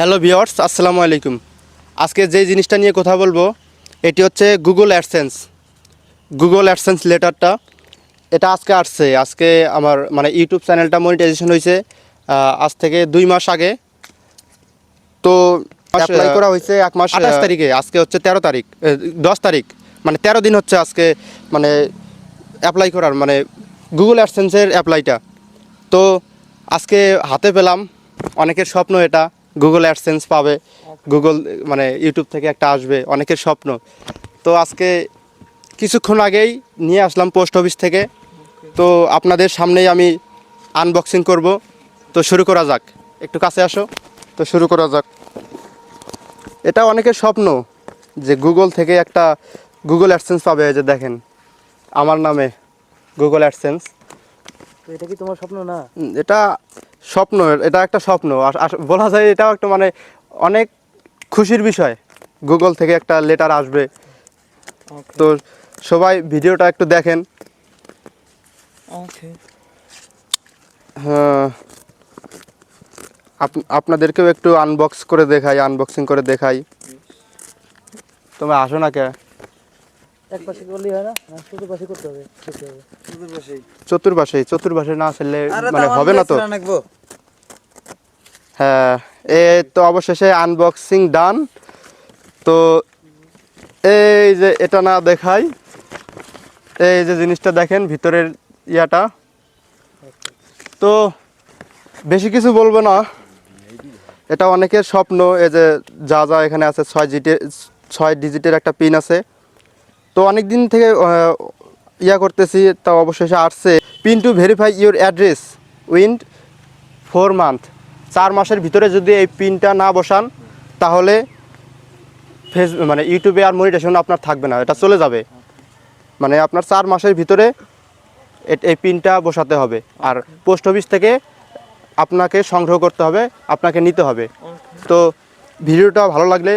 Hello viewers আসসালামু আলাইকুম। আজকে যে জিনিসটা নিয়ে কথা বলব এটি হচ্ছে গুগল অ্যাডসেন্স গুগল অ্যাডসেন্স লেটারটা এটা আজকে আসছে। আজকে আমার মানে ইউটিউব চ্যানেলটা মনিটাইজেশন হয়েছে আজ থেকে দুই মাস আগে। তো অ্যাপ্লাই করা হয়েছে এক মাস আঠাশ তারিখে আজকে হচ্ছে তেরো তারিখ দশ তারিখ। মানে তেরো দিন হচ্ছে আজকে মানে অ্যাপ্লাই করার মানে গুগল অ্যাডসেন্সের অ্যাপ্লাইটা তো আজকে হাতে পেলাম অনেকের স্বপ্ন এটা। গুগল অ্যাডসেন্স পাবে গুগল মানে ইউটিউব থেকে একটা আসবে অনেকের স্বপ্ন। তো আজকে কিছুক্ষণ আগেই নিয়ে আসলাম পোস্ট অফিস থেকে। তো আপনাদের সামনেই আমি আনবক্সিং করব। তো শুরু করা যাক। একটু কাছে আসো। তো শুরু করা যাক। এটা অনেকের স্বপ্ন যে গুগল থেকে একটা গুগল অ্যাডসেন্স পাবে যে দেখেন আমার নামে গুগল অ্যাডসেন্স এটা কি তোমার স্বপ্ন না? এটা স্বপ্ন এটা একটা স্বপ্ন। বলা যায় এটাও একটা মানে অনেক খুশির বিষয়। গুগল থেকে একটা লেটার আসবে। তো সবাই ভিডিওটা একটু দেখেন। হ্যাঁ। আপ- আপনাদেরকেও একটু আনবক্স করে দেখাই আনবক্সিং করে দেখাই। তুমি আসো না কে? এক পাশে করলেই হয় না? না করতে হবে করতে চতুর্পাশে চতুর্পাশে না আসলে মানে হবে না তো। হ্যাঁ এ তো অবশেষে আনবক্সিং ডান তো এই যে এটা না দেখাই, এই যে জিনিসটা দেখেন ভিতরের ইয়াটা। তো বেশি কিছু বলব না। এটা অনেকের স্বপ্ন এই যে যা যা এখানে আছে, ছয় জিটের ছয় ডিজিটের একটা পিন আছে। তো অনেক দিন থেকে ইয়া করতেছি, তা অবশেষে আসছে। PIN to verify your address wind four month চার মাসের ভিতরে যদি এই পিনটা না বসান, তাহলে ফেস মানে ইউটিউবে আর মনিটেশন আপনার থাকবে না, এটা চলে যাবে। মানে আপনার চার মাসের ভিতরে এই পিনটা বসাতে হবে। আর পোস্ট অফিস থেকে আপনাকে সংগ্রহ করতে হবে, আপনাকে নিতে হবে। তো ভিডিওটা ভালো লাগলে